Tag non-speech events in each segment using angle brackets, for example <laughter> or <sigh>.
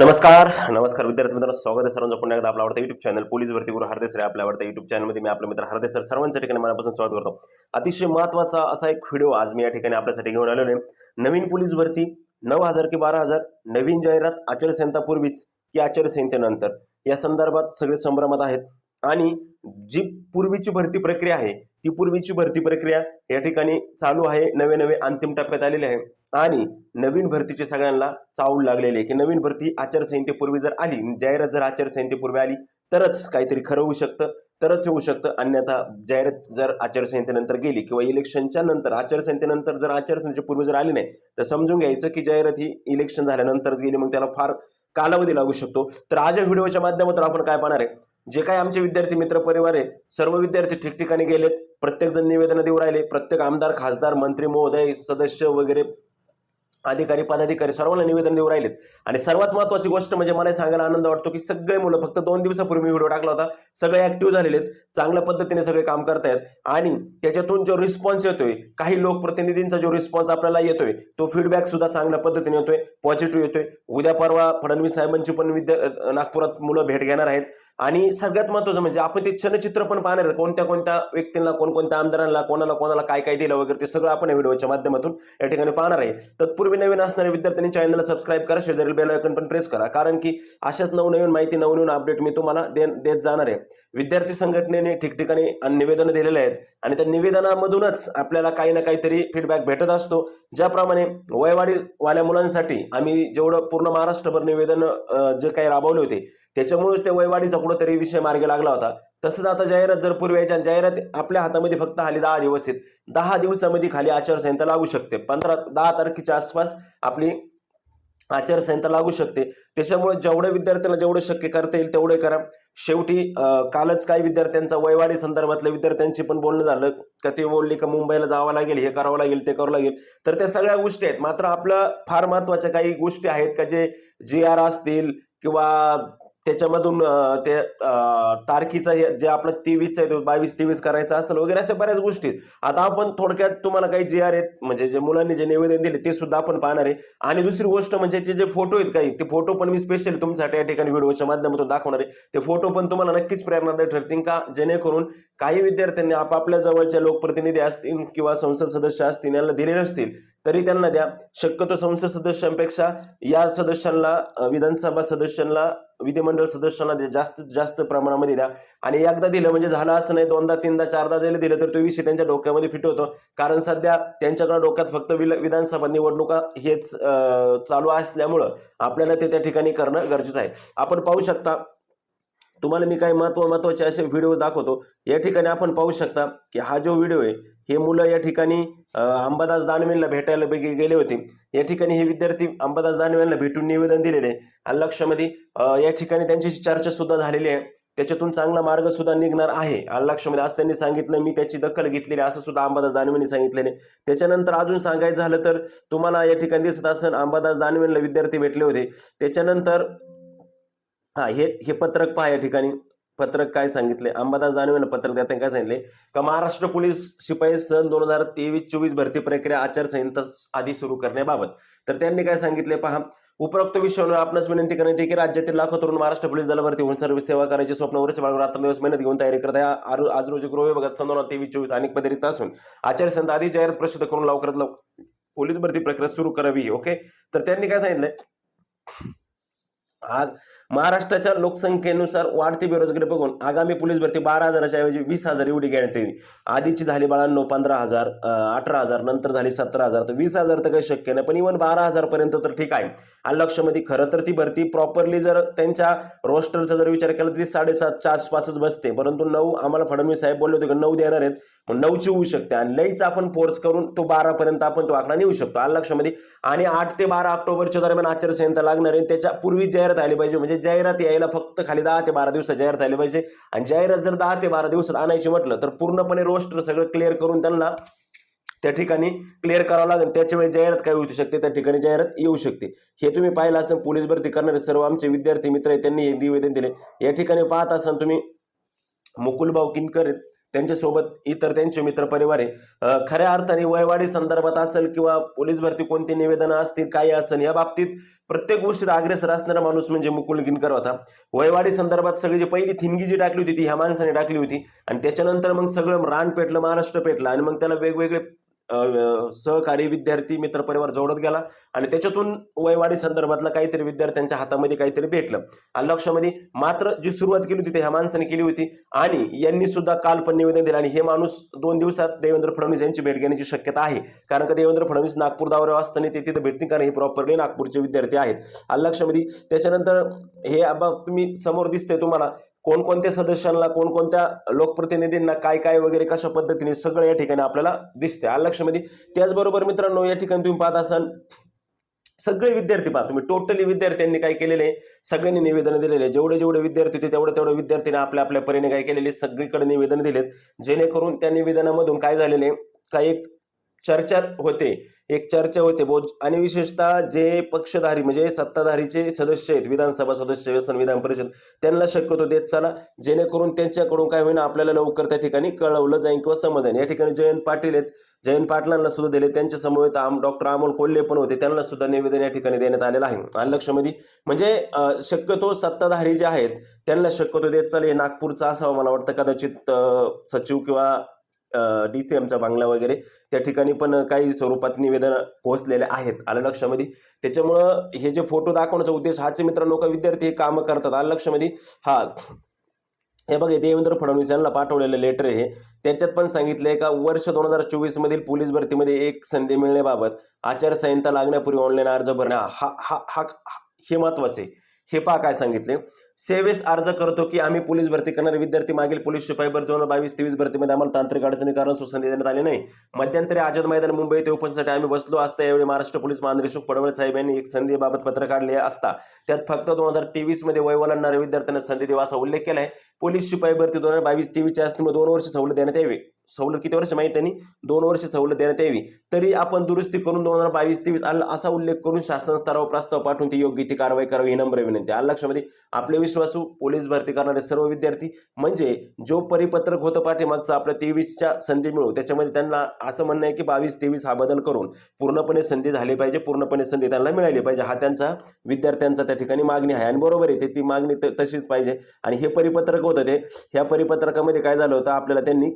नमस्कार नमस्कार विद्यार्थी मित्रांनो स्वागत आहे सर्वांचं पुन्हा एकदा आपला आवडता युट्यूब चॅनल पोलीस भरती गुरु हरदेसर आहे आपल्या आवडता युट्यूब चॅनलमध्ये मी आपले मित्र हरदेसर सर्वांच्या ठिकाणी मनापासून स्वागत करतो. अतिशय महत्त्वाचा असा एक व्हिडिओ आज मी या ठिकाणी आपल्यासाठी घेऊन आलेलो आहे. नवीन पोलीस भरती नऊ हजार की बारा हजार नवीन जाहिरात आचारसंहितापूर्वीच की आचारसंहितेनंतर. या संदर्भात सगळे संभ्रमात आहेत. आणि जी पूर्वीची भरती प्रक्रिया आहे ती पूर्वीची भरती प्रक्रिया या ठिकाणी चालू आहे. नवे नवे अंतिम टप्प्यात आलेले आहे. आणि नवीन भरतीचे सगळ्यांना चावूल लागलेली आहे. की नवीन भरती आचारसंहितेपूर्वी जर आली जाहिरात जर आचारसंहितेपूर्वी आली तरच काहीतरी खरं होऊ शकतं तरच होऊ शकतं. अन्यथा जाहिरात जर आचारसंहितेनंतर गेली किंवा इलेक्शनच्या नंतर आचारसंहितेनंतर जर आचारसंहितेपूर्वी जर आली नाही तर समजून घ्यायचं की जाहिरात ही इलेक्शन झाल्यानंतरच गेली मग त्याला फार कालावधी लागू शकतो. तर आज या व्हिडिओच्या माध्यमातून आपण काय पाहणार आहे? जे काही आमचे विद्यार्थी मित्र परिवार आहे सर्व विद्यार्थी ठिकठिकाणी गेलेत प्रत्येकजण निवेदन निवेदनं देऊ राहिले प्रत्येक आमदार खासदार मंत्री महोदय सदस्य वगैरे अधिकारी पदाधिकारी सर्वांना निवेदन देऊ राहिलेत. आणि सर्वात महत्वाची गोष्ट म्हणजे मला सांगायला आनंद वाटतो की सगळे मुलं फक्त दोन दिवसापूर्वी मी व्हिडिओ टाकला होता सगळे ऍक्टिव्ह झालेले आहेत चांगल्या पद्धतीने सगळे काम करतायत आणि त्याच्यातून जो रिस्पॉन्स येतोय काही लोकप्रतिनिधींचा जो रिस्पॉन्स आपल्याला येतोय तो फीडबॅक सुद्धा चांगल्या पद्धतीने येतोय पॉझिटिव्ह येतोय. उद्या परवा फडणवीस साहेबांची पण विद्या नागपुरात मुलं भेट घेणार आहेत. आणि सगळ्यात महत्वाचं म्हणजे आपण ते क्षणचित्र पण पाहणार आहे कोणत्या कोणत्या व्यक्तींना कोणकोणत्या आमदारांना कोणाला कोणाला काय काय दिलं वगैरे ते सगळं आपण या व्हिडिओच्या माध्यमातून या ठिकाणी पाहणार आहे. तत्पूर्वी नवीन असणाऱ्या विद्यार्थ्यांनी चॅनलला सबस्क्राईब करा शेजारील बेल आयकन पण प्रेस करा. कारण की अशाच नवनवीन माहिती नवनवीन अपडेट मी तुम्हाला दे देत जाणार आहे. विद्यार्थी संघटनेने ठिकठिकाणी निवेदनं दिलेले आहेत आणि त्या निवेदनामधूनच आपल्याला काही ना काहीतरी फीडबॅक भेटत असतो. ज्याप्रमाणे वयवाडी वाल्या मुलांसाठी आम्ही जेवढं पूर्ण महाराष्ट्रभर निवेदन जे काही राबवले होते त्याच्यामुळेच त्या वयवाडीचा कुठंतरी विषय मार्गी लागला होता. तसंच आता जाहिरात जर पूर्वी यायच्या आणि जाहिरात आपल्या हातामध्ये फक्त हल्ली दहा दिवस आहेत दहा दिवसामध्ये खाली आचारसंहिता लागू शकते. पंधरा दहा तारखेच्या आसपास आपली आचारसंहिता लागू शकते. त्याच्यामुळे जेवढ्या विद्यार्थ्यांना जेवढं शक्य करता येईल तेवढे करा. शेवटी कालच काही विद्यार्थ्यांचा वयवाडी संदर्भातल्या विद्यार्थ्यांशी पण बोलणं झालं. का ते बोलले का मुंबईला जावं लागेल हे करावं लागेल ते करावं लागेल. तर त्या सगळ्या गोष्टी आहेत. मात्र आपलं फार महत्त्वाच्या काही गोष्टी आहेत का जे जी आर असतील किंवा त्याच्यामधून ते तारखीचा तारखीचं हे जे आपलं तेवीस आहे बावीस तेवीस करायचं असेल वगैरे अशा बऱ्याच गोष्टी आहेत. आता आपण थोडक्यात तुम्हाला काही जे आर आहेत म्हणजे जे मुलांनी जे निवेदन दिले ते सुद्धा आपण पाहणार आहे. आणि दुसरी गोष्ट म्हणजे ते जे फोटो आहेत काही ते फोटो पण मी स्पेशल तुमच्यासाठी या ठिकाणी व्हिडिओच्या माध्यमातून दाखवणार आहे. ते फोटो पण तुम्हाला नक्कीच प्रेरणादायी ठरतील का? जेणेकरून काही विद्यार्थ्यांनी आपापल्या जवळच्या लोकप्रतिनिधी असतील किंवा संसद सदस्य असतील यांना दिलेले असतील. तरी त्यांना द्या. शक्यतो संसद सदस्यांपेक्षा या सदस्यांना विधानसभा सदस्यांना विधिमंडळ सदस्यांना द्या, जास्तीत जास्त प्रमाणामध्ये द्या. आणि एकदा दिलं म्हणजे झालं असं नाही दोनदा तीनदा चारदा जरी दिलं तर तो विषय त्यांच्या डोक्यामध्ये फिट होतो. कारण सध्या त्यांच्याकडे डोक्यात फक्त विल- विधानसभा निवडणुका हेच चालू असल्यामुळं आपल्याला ते त्या ठिकाणी करणं गरजेचं आहे. आपण पाहू शकता तुम्हाला मी काही महत्त्व महत्त्वाचे असे व्हिडिओ दाखवतो. या ठिकाणी आपण पाहू शकता की हा जो व्हिडिओ आहे हे मुलं या ठिकाणी अंबादास दानवेंना भेटायला गेले होते. या ठिकाणी हे विद्यार्थी अंबादास दानवेंना भेटून निवेदन दिलेले आहे. आणि लक्षामध्ये या ठिकाणी त्यांची चर्चा सुद्धा झालेली आहे. त्याच्यातून चांगला मार्ग सुद्धा निघणार आहे. अल्लक्षमध्ये आज त्यांनी सांगितलं मी त्याची दखल घेतलेली आहे, असं सुद्धा अंबादास दानवेंनी सांगितलेले त्याच्यानंतर अजून सांगायचं झालं तर तुम्हाला या ठिकाणी दिसत असेल अंबादास दानवेंना विद्यार्थी भेटले होते. त्याच्यानंतर हा हे हे पत्रक पहा या ठिकाणी. पत्रक काय सांगितले? अंबादास दानवेनं पत्रक देताना काय सांगितले? का महाराष्ट्र पोलीस शिपाई सन दोन हजार तेवीस चोवीस भरती प्रक्रिया आचारसंहिता आधी सुरू करण्याबाबत. तर त्यांनी काय सांगितले पहा? उपरोक्त विषयावर आपणास विनंती करण्यात येते की राज्यातील लाखो तरुण महाराष्ट्र पोलीस दलावरती भरती होऊन सर्व सेवा करायची स्वप्न वर्ष बाळगून रात्रंदिवस मेहनत घेऊन तयारी करत आहे. आज रोजी गृह विभागात सन दोन हजार तेवीस चोवीस अनेक पदे रिक्त असून आचारसंहिता आधी जाहिरात प्रसिद्ध करून लवकरात लवकर पोलीस भरती प्रक्रिया सुरू करावी ओके? तर त्यांनी काय सांगितलंय आज महाराष्ट्राच्या लोकसंख्येनुसार वाढती बेरोजगारी बघून आगामी पोलीस भरती बारा हजाराच्या ऐवजी वीस हजार एवढी घेण्यात येईल आधीची झाली बाळांनो पंधरा हजार अठरा हजार नंतर झाली सतरा हजार. तर वीस हजार तर काही शक्य नाही पण इव्हन बारा हजार पर्यंत तर ठीक आहे. आणि लक्षमध्ये खरं तर ती भरती प्रॉपरली जर त्यांच्या रोस्टरचा जर विचार केला तर ती साडेसातच्या आसपासच बसते. परंतु नऊ आम्हाला फडणवीस साहेब बोलले होते की नऊ देणार आहेत. मग नऊची होऊ शकते. आणि लईचा आपण फोर्स करून तो बारा पर्यंत आपण तो आकडा नेऊ शकतो. आलं लक्षामध्ये? आणि आठ ते बारा ऑक्टोबरच्या दरम्यान आचारसंहिता लागणार आहे. त्याच्या पूर्वी जाहिरात आली पाहिजे. म्हणजे जाहिरात यायला फक्त खाली दहा ते बारा दिवसात जाहिरात आली पाहिजे. आणि जाहिरात जर दहा ते बारा दिवसात आणायची म्हटलं तर पूर्णपणे रोस्टर सगळं क्लिअर करून त्यांना त्या ठिकाणी क्लिअर करावं लागेल. त्याच्यावेळी जाहिरात काय होऊ शकते? त्या ठिकाणी जाहिरात येऊ शकते. हे तुम्ही पाहिलं असेल पोलीस भरती करणारे सर्व आमचे विद्यार्थी मित्र आहेत त्यांनी हे निवेदन दिले. या ठिकाणी पाहत असाल तुम्ही मुकुलभाऊ किनकर त्यांच्यासोबत इतर त्यांचे मित्र परिवार आहे खऱ्या अर्थाने वयवाडी संदर्भात असेल किंवा पोलीस भरती कोणती निवेदनं असतील काही असेल या बाबतीत प्रत्येक गोष्टीत अग्रेसर असणारा माणूस म्हणजे मुकुल गिनकर होता. वयवाडी संदर्भात सगळी जी पहिली थिंगी जी टाकली होती ती ह्या माणसाने टाकली होती. आणि त्याच्यानंतर मग सगळं रान पेटलं महाराष्ट्र पेटलं आणि मग त्याला वेगवेगळे सहकारी विद्यार्थी मित्रपरिवार जोडत गेला आणि त्याच्यातून वयवाडी संदर्भातलं काहीतरी विद्यार्थ्यांच्या हातामध्ये काहीतरी भेटलं. आणि लक्षामध्ये मात्र जी सुरुवात केली होती ते ह्या माणसाने केली होती आणि यांनी सुद्धा काल पण निवेदन दिलं आणि हे माणूस दोन दिवसात देवेंद्र फडणवीस यांची भेट घेण्याची शक्यता आहे. कारण का देवेंद्र फडणवीस नागपूर दौऱ्यावर असताना ते तिथे भेटतील कारण हे प्रॉपरली नागपूरचे विद्यार्थी आहेत. आणि लक्षामध्ये त्याच्यानंतर हे आबा तुम्ही समोर दिसते तुम्हाला कोणकोणत्या सदस्यांना कोणकोणत्या लोकप्रतिनिधींना काय काय वगैरे कशा पद्धतीने सगळं या ठिकाणी आपल्याला दिसते आलं लक्षामध्ये त्याचबरोबर मित्रांनो या ठिकाणी तुम्ही पाहत असाल सगळे विद्यार्थी पहा तुम्ही टोटली विद्यार्थ्यांनी काय केलेले आहे? सगळ्यांनी निवेदन दिलेले आहे. जेवढे जेवढे विद्यार्थी होते तेवढे तेवढे विद्यार्थ्यांनी आपल्या आपल्या परीने काय केलेले सगळीकडे निवेदन दिलेत जेणेकरून त्या निवेदनामधून काय झालेले आहे? काही एक चर्चा होते. एक चर्चा होते. बोज आणि विशेषतः जे पक्षधारी म्हणजे सत्ताधारीचे सदस्य आहेत विधानसभा सदस्य संविधान विधान परिषद त्यांना शक्यतो देत चला. जेणेकरून त्यांच्याकडून काय होईना आपल्याला लवकर त्या ठिकाणी कळवलं जाईल किंवा समजेल या ठिकाणी जयंत पाटील आहेत. जयंत पाटलांना सुद्धा दिले. त्यांच्या समवेत आम डॉक्टर अमोल कोल्हे पण होते. त्यांना सुद्धा निवेदन या ठिकाणी देण्यात आलेलं आहे. आणि लक्षमध्ये म्हणजे शक्यतो सत्ताधारी जे आहेत त्यांना शक्यतो देत चालेल हे नागपूरचा असावं मला वाटतं. कदाचित सचिव किंवा डी सी एमचा बांगला वगैरे त्या ठिकाणी पण काही स्वरूपात निवेदन पोहोचलेले आहेत आलं लक्षामध्ये. त्याच्यामुळं हे जे फोटो दाखवण्याचा उद्देश हाच मित्र मित्रांनो का विद्यार्थी हे कामं करतात आलं लक्षामध्ये. हा. हे बघा देवेंद्र फडणवीस यांना पाठवलेलं लेटर आहे. हे. त्याच्यात पण सांगितलंय का वर्ष दोन हजार चोवीस मधील पोलीस भरतीमध्ये एक संधी मिळण्याबाबत आचारसंहिता लागण्यापूर्वी ऑनलाईन अर्ज भरणे हा हा हा हा- हे महत्त्वाचे हे पहा काय सांगितले सेवेस अर्ज करतो की आम्ही पोलीस भरती करणारे. विद्यार्थी मागील पोलीस शिपाई भरती दोन हजार बावीस तेवीस भरतीमध्ये आम्हाला तांत्रिक अडचणी कारण सुसंधी देण्यात आली नाही. मध्यंतरी आझाद मैदान मुंबई ते उपस्थितीसाठी आम्ही बसलो असता यावेळी महाराष्ट्र पोलीस महानिरीक्षक पडवळ साहेब यांनी एक संधीबाबत पत्र काढले असता. त्यात फक्त दोन हजार तेवीसमध्ये वय विद्यार्थ्यांना संधी देवा असा उल्लेख केलाय. पोलीस शिपाई भरती दोन हजार बावीस तेवीसच्या असल्यामुळे दोन वर्ष सवलत देण्यात यावी. सवलत किती वर्ष माहिती त्यांनी? दोन वर्ष सवलत देण्यात यावी. तरी आपण दुरुस्ती करून दोन हजार बावीस तेवीस आला असा उल्लेख करून शासन स्तरावर प्रस्ताव पाठवून ती योग्य ती कारवाई करावी ही नम्र विनंती आलं लक्षामध्ये? आपले विश्वासू पोलीस भरती करणारे सर्व विद्यार्थी म्हणजे जो परिपत्रक होतं पाठीमागचा आपल्या तेवीसच्या संधी मिळू त्याच्यामध्ये त्यांना असं म्हणणं आहे की बावीस तेवीस हा बदल करून पूर्णपणे संधी झाली पाहिजे पूर्णपणे संधी त्यांना मिळाली पाहिजे. हा त्यांचा विद्यार्थ्यांचा त्या ठिकाणी मागणी आहे. आणि बरोबर आहे ते ती मागणी तशीच पाहिजे. आणि हे परिपत्रक होतं ते. ह्या परिपत्रकामध्ये काय झालं होतं आपल्याला त्यांनी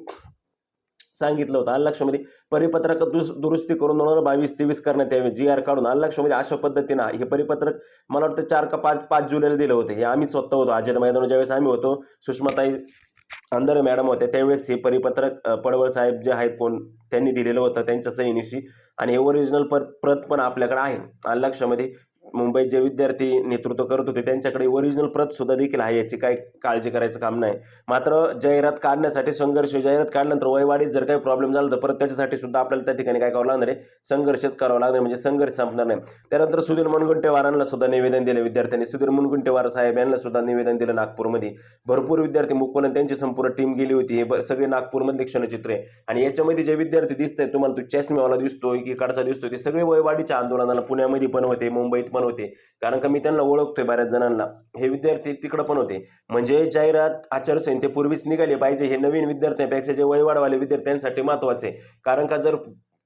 सांगितलं होतं. आलं परिपत्रक दुस दुरुस्ती करून दोन हजार बावीस तेवीस करण्यात यावे. जी आर काढून आलं अशा पद्धतीनं हे परिपत्रक मला वाटतं चार का पाच पाच जुलैला दिलं होतं. हे आम्ही स्वतः होतो. अजय मैदान ज्यावेळेस आम्ही होतो सुषमाताई अंदर मॅडम होत्या त्यावेळेस हे परिपत्रक पडवळ साहेब जे आहेत कोण त्यांनी दिलेलं होतं त्यांच्या सहीनिशी. आणि हे ओरिजिनल पर प्रत पण आपल्याकडे आहे. आलं लक्षामध्ये मुंबईत जे विद्यार्थी नेतृत्व करत होते. त्यांच्याकडे ओरिजिनल प्रत सुद्धा देखील आहे याची काही काळजी करायचं काम नाही. मात्र जाहिरात काढण्यासाठी संघर्ष जाहिरात काढल्यानंतर वयवाढीत जर काही प्रॉब्लेम झाला तर परत त्याच्यासाठी सुद्धा आपल्याला त्या ठिकाणी काय करावं लागणार आहे? संघर्षच करावा लागणार म्हणजे संघर्ष संपणार नाही. त्यानंतर सुधीर मुनगुंटेवारांना सुद्धा निवेदन दिलं. विद्यार्थ्यांनी सुधीर मुनगुंटेवार साहेब यांना सुद्धा निवेदन दिलं नागपूरमध्ये. भरपूर विद्यार्थी मुकुलन त्यांची संपूर्ण टीम गेली होती. हे ब- सगळे नागपूरमधले क्षणचित्र आहे. आणि याच्यामध्ये जे विद्यार्थी दिसत आहेत तुम्हाला तो चष्मेवाला दिसतोय की कडचा दिसतोय ते सगळे वयवाढीच्या आंदोलनाला पुण्यामध्ये पण होते मुंबईत पण होते. कारण का मी त्यांना ओळखतोय बऱ्याच जणांना. हे विद्यार्थी तिकडं पण होते. म्हणजे जाहिरात आचारसंहितेपूर्वीच निघाली पाहिजे हे नवीन विद्यार्थ्यांपेक्षा जे वयवाढवाले विद्यार्थ्यांसाठी महत्त्वाचे कारण का जर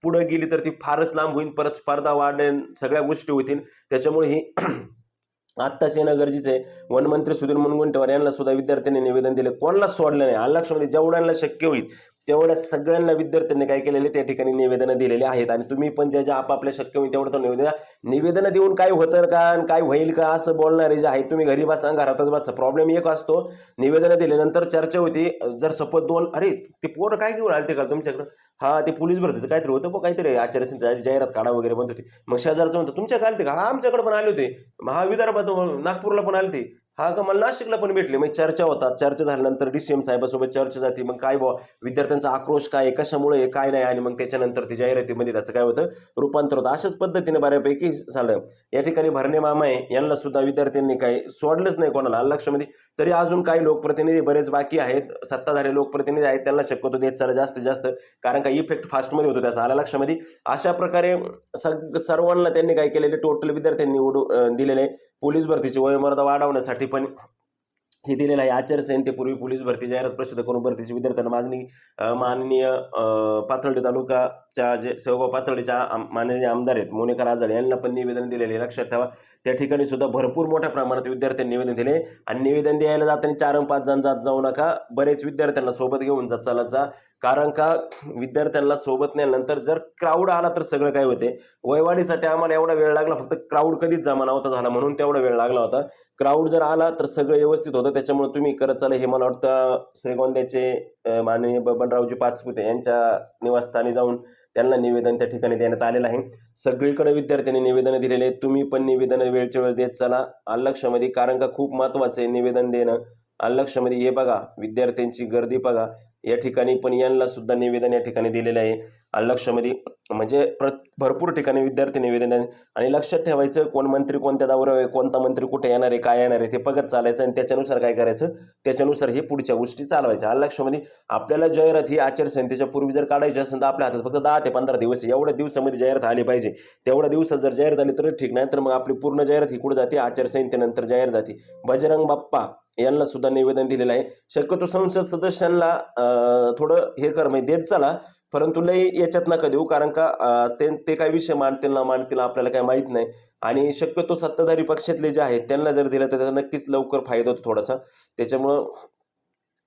पुढे गेली तर ती फारच लांब होईल परत स्पर्धा वाढेल सगळ्या गोष्टी होतील. त्याच्यामुळे ही <clears throat> आत्ताच येणं गरजेचं आहे. वनमंत्री सुधीर मुनगंटीवार यांना सुद्धा विद्यार्थ्यांनी निवेदन दिले. कोणालाच सोडलं नाही. आलं जेवढ्यांना शक्य होईल. तेवढ्या सगळ्यांना विद्यार्थ्यांनी काय केलेले त्या ठिकाणी निवेदनं दिलेली आहेत. आणि तुम्ही पण ज्या ज्या आपापल्या शक्य होईल तेवढं तर निवेदन निवेदनं देऊन काय होतं का आणि काय होईल का असं बोलणारे जे आहेत तुम्ही घरी बसा घरातच बसा. प्रॉब्लेम एक असतो निवेदनं दिल्यानंतर चर्चा होती. जर सपोज दोन अरे ते पोरं काय घेऊन आले ते का तुमच्याकडं? हा ते पोलीस भरतीचं काहीतरी होतं बघ काहीतरी आचार्य जाहिरात काढा वगैरे बनत होती. मग शेजारचं म्हणतो तुमच्या आले ते का? हा आमच्याकडे पण आले होते. महाविदर्भात नागपूरला पण आले ते हा का मला नाशिकला पण भेटले. मग चर्चा होतात चर्चा झाल्यानंतर डी सी एम साहेबासोबत चर्चा जाते मग काय बुवा विद्यार्थ्यांचा आक्रोश काय कशामुळे आहे, काय नाही? आणि मग त्याच्यानंतर ते जाहिरातीमध्ये त्याचं काय होतं? रूपांतर होतं. अशाच पद्धतीने बऱ्यापैकी झालं. या ठिकाणी भरणे मामा आहे. यांना सुद्धा विद्यार्थ्यांनी काही सोडलंच नाही कोणाला लक्षामध्ये. तरी अजून काही लोकप्रतिनिधी बरेच बाकी आहेत. सत्ताधारी लोकप्रतिनिधी आहेत. त्यांना शक्यतो देत चला जास्तीत जास्त. कारण का इफेक्ट फास्टमध्ये होतो त्याचा. आला लक्षामध्ये. अशा प्रकारे सग सर्वांना त्यांनी काय केलेले? टोटल विद्यार्थ्यांनी उडू अं, दिलेले पोलीस भरतीची वयोमर्यादा वाढवण्यासाठी पण हे दिलेलं आहे. आचारसंहितेपूर्वी पोलीस भरती जाहिरात प्रसिद्ध करून भरतीची विद्यार्थ्यांना मागणी माननीय पाथर्डी तालुकाच्या जे सर्व पाथर्डीच्या आम- माननीय आमदार आहेत मोनिका राजळ यांना पण निवेदन दिलेले आहे. लक्षात ठेवा त्या ठिकाणी सुद्धा भरपूर मोठ्या प्रमाणात विद्यार्थ्यांनी निवेदन दिले आणि निवेदन द्यायला जाताना चार पाच जण जात जाऊ नका. बरेच विद्यार्थ्यांना सोबत घेऊन जात चालत जा. कारण का विद्यार्थ्यांना सोबत नेल्यानंतर जर क्राऊड आला तर सगळं काय होते? वयवाढीसाठी आम्हाला एवढा वेळ लागला फक्त क्राऊड कधीच जमा नव्हता झाला म्हणून तेवढा वेळ लागला होता. क्राऊड जर आला तर सगळं व्यवस्थित होतं त्याच्यामुळे तुम्ही करत चाला हे मला वाटतं श्रीगोंद्याचे माननीय बबनरावजी पाचपुते यांच्या निवासस्थानी जाऊन त्यांना निवेदन त्या ठिकाणी देण्यात आलेलं आहे. सगळीकडे विद्यार्थ्यांनी निवेदनं दिलेले तुम्ही पण निवेदनं वेळच्या वेळ देत चला. आलक्षमध्ये कारण का खूप महत्त्वाचं आहे निवेदन देणं. आलक्षमध्ये हे बघा विद्यार्थ्यांची गर्दी बघा. या ठिकाणी पण यांना सुद्धा निवेदन या ठिकाणी दिलेलं आहे. आलक्षमध्ये म्हणजे प्र भरपूर ठिकाणी विद्यार्थी निवेदन आणि लक्षात ठेवायचं कोण मंत्री कोणत्या दौऱ्यावर आहे कोणता मंत्री कुठे येणार आहे काय येणार आहे ते बघत चालायचं आणि त्याच्यानुसार काय करायचं त्याच्यानुसार हे पुढच्या गोष्टी चालवायच्या. लक्षामध्ये आपल्याला जाहिरात ही आचारसंहितेच्या पूर्वी जर काढायची असेल तर आपल्या हातात फक्त दहा ते पंधरा दिवस एवढ्या दिवसामध्ये जाहिरात आली पाहिजे. तेवढ्या दिवसात जर जाहीर झाली तर ठीक नाही तर मग आपली पूर्ण जाहिरात ही कुठे जाते? आचारसंहितेनंतर जाहीर जाते. बजरंग बाप्पा यांना सुद्धा निवेदन दिलेलं आहे. शक्यतो संसद सदस्यांना थोडं हे कर म्हणजे देत चला. परंतु लई याच्यात नका देऊ कारण का ते ते काय विषय मांडतील ना मांडतील आपल्याला काय माहीत नाही. आणि शक्यतो सत्ताधारी पक्षातले जे आहेत त्यांना जर दिलं तर त्याचा नक्कीच लवकर फायदा होतो थोडासा. त्याच्यामुळं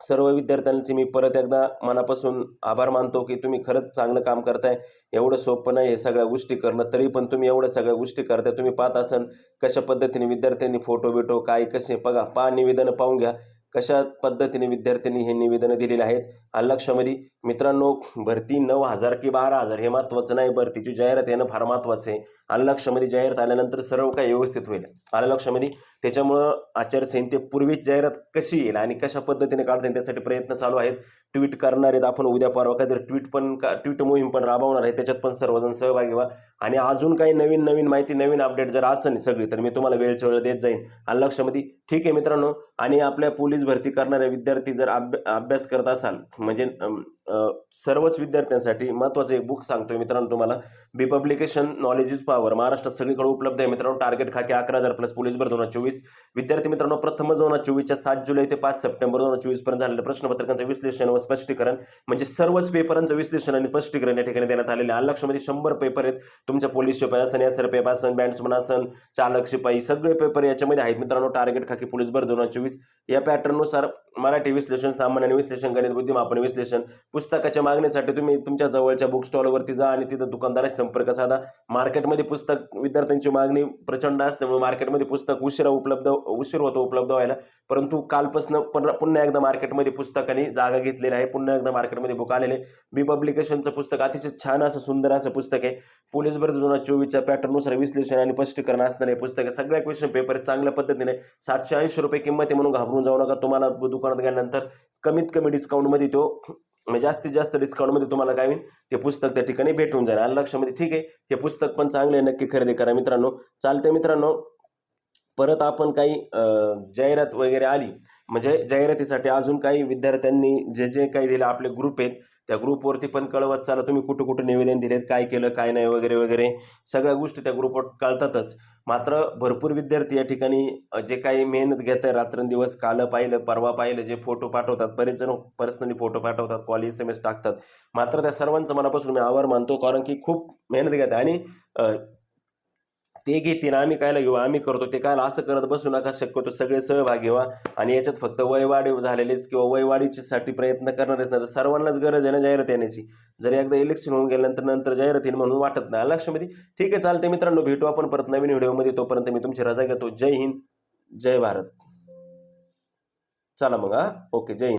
सर्व विद्यार्थ्यांचे मी परत एकदा मनापासून आभार मानतो की तुम्ही खरंच चांगलं काम करताय. एवढं सोपं नाही हे सगळ्या गोष्टी करणं तरी पण तुम्ही एवढ्या सगळ्या गोष्टी करताय. तुम्ही पाहत असाल कशा पद्धतीने विद्यार्थ्यांनी फोटो बिटो काय कसे बघा पहा निवेदनं पाहून घ्या. कशा पद्धतीने विद्यार्थ्यांनी हे निवेदनं दिलेली आहेत? आलक्षमध्ये मित्रांनो भरती नऊ हजार की बारा हजार हे महत्त्वाचं नाही. भरतीची जाहिरात येणं फार महत्त्वाचं आहे. आलक्षमध्ये जाहिरात आल्यानंतर सर्व काही व्यवस्थित होईल. आलक्षमध्ये त्याच्यामुळं आचारसंहितेपूर्वीच जाहिरात कशी येईल आणि कशा पद्धतीने काढता येईल त्यासाठी प्रयत्न चालू आहेत. ट्विट करणार आहेत आपण उद्या परवा. काहीतरी ट्विट पण का ट्विट मोहीम पण राबवणार आहे. त्याच्यात पण सर्वजण सहभागी व्हा. आणि अजून काही नवीन नवीन माहिती नवीन अपडेट जर असेल सगळी तर मी तुम्हाला वेळच्या वेळ देत जाईन. आणि लक्षामध्ये ठीक आहे मित्रांनो. आणि आपल्या पोलीस भरती करणारे विद्यार्थी जर अभ्या अभ्यास करत असाल म्हणजे सर्वच विद्यार्थ्यांसाठी महत्त्वाचं एक बुक सांगतोय मित्रांनो तुम्हाला. B publication knowledge is power महाराष्ट्रात सगळीकडे उपलब्ध आहे मित्रांनो. टार्गेट खाके अकरा हजार प्लस पोलीस भर दोन हजार चोवीस. विद्यार्थी मित्रांनो प्रथम दोन हजार चोवीसच्या सात जुलै ते पाच सप्टेंबर दोन हजार चोवीसपर्यंत झालेल्या प्रश्नपत्रकांचं विश्लेषण व स्पष्टीकरण. म्हणजे सर्वच पेपरांचं विश्लेषण आणि स्पष्टीकरण या ठिकाणी देण्यात आलेले आहे. शंभर पेपर आहेत. तुमच्या पोलीस शिपाई असन एस आर पेप असन बँड्समन असन चालक शिपाई सगळे पेपर याच्यामध्ये आहेत मित्रांनो. टार्गेट खाकी पोलीस भर दोन हजार चोवीस. या पॅटर्ननुसार मराठी विश्लेषण सामान्य विश्लेषण गणित बुद्धिमापन विश्लेषण पुस्तकाच्या मागणीसाठी तुम्ही तुमच्या जवळच्या बुक स्टॉलवरती जा आणि तिथं दुकानदाराशी संपर्क साधा. मार्केटमध्ये पुस्तक विद्यार्थ्यांची मागणी प्रचंड असल्यामुळे मार्केटमध्ये पुस्तक उशिरा उपलब्ध उशीर होतो उपलब्ध व्हायला. परंतु कालपासून पुन्हा पुन्हा एकदा मार्केटमध्ये पुस्तकाने जागा घेतलेली आहे. पुन्हा एकदा मार्केटमध्ये बुक आलेले बी पब्लिकेशनचं पुस्तक अतिशय छान असं सुंदर असं पुस्तक आहे. पोलीस भरती दोन हजार चोवीसच्या पॅटर्ननुसार विश्लेषण आणि स्पष्टीकरण असणारे पुस्तक सगळ्या क्वेश्चन पेपर चांगल्या पद्धतीने सातशे ऐंशी रुपये किंमत आहे म्हणून घाबरून जाऊ नका. तुम्हाला दुकानात गेल्यानंतर कमीत कमी डिस्काउंटमध्ये तो म्हणजे जास्तीत जास्त डिस्काउंटमध्ये तुम्हाला काय होईल? ते पुस्तक त्या ठिकाणी भेटून जाईल. आणि लक्षामध्ये ठीक आहे हे पुस्तक पण चांगले आहे. नक्की खरेदी करा मित्रांनो. चालते मित्रांनो. परत आपण काही जाहिरात वगैरे आली. म्हणजे जाहिरातीसाठी अजून काही विद्यार्थ्यांनी जे जे काही दिलं आपले ग्रुप आहेत त्या ग्रुपवरती पण कळवत चाला तुम्ही कुठं कुठं निवेदन दिलेत काय केलं काय नाही वगैरे वगैरे. सगळ्या गोष्टी त्या ग्रुपवर कळतातच. मात्र भरपूर विद्यार्थी या ठिकाणी जे काही मेहनत घेत आहे रात्रंदिवस कालं पाहिलं परवा पाहिलं जे फोटो पाठवतात बरेच जण पर्सनली फोटो पाठवतात कॉलेज एस एस टाकतात. मात्र त्या सर्वांचं मनापासून मी आभार मानतो कारण की खूप मेहनत घेत आहे आणि ते घेतील आम्ही कायला घेऊ? आम्ही करतो. ते कायला असं करत बसू नका शक्यतो सगळे सहभागी व्हा. आणि याच्यात फक्त वयवाढी झालेलेच किंवा वयवाढीसाठी प्रयत्न करणारेच नाही. तर सर्वांनाच गरज आहे ना जाहिरात येण्याची. जर एकदा इलेक्शन होऊन गेल्यानंतर नंतर जाहिरात येईल म्हणून वाटत नाही. लक्षामध्ये? ठीक आहे चालते मित्रांनो भेटू आपण परत नवीन व्हिडिओमध्ये. तोपर्यंत मी तुमची रजा घेतो. जय हिंद जय भारत. चला मग हा. ओके जय हिंद.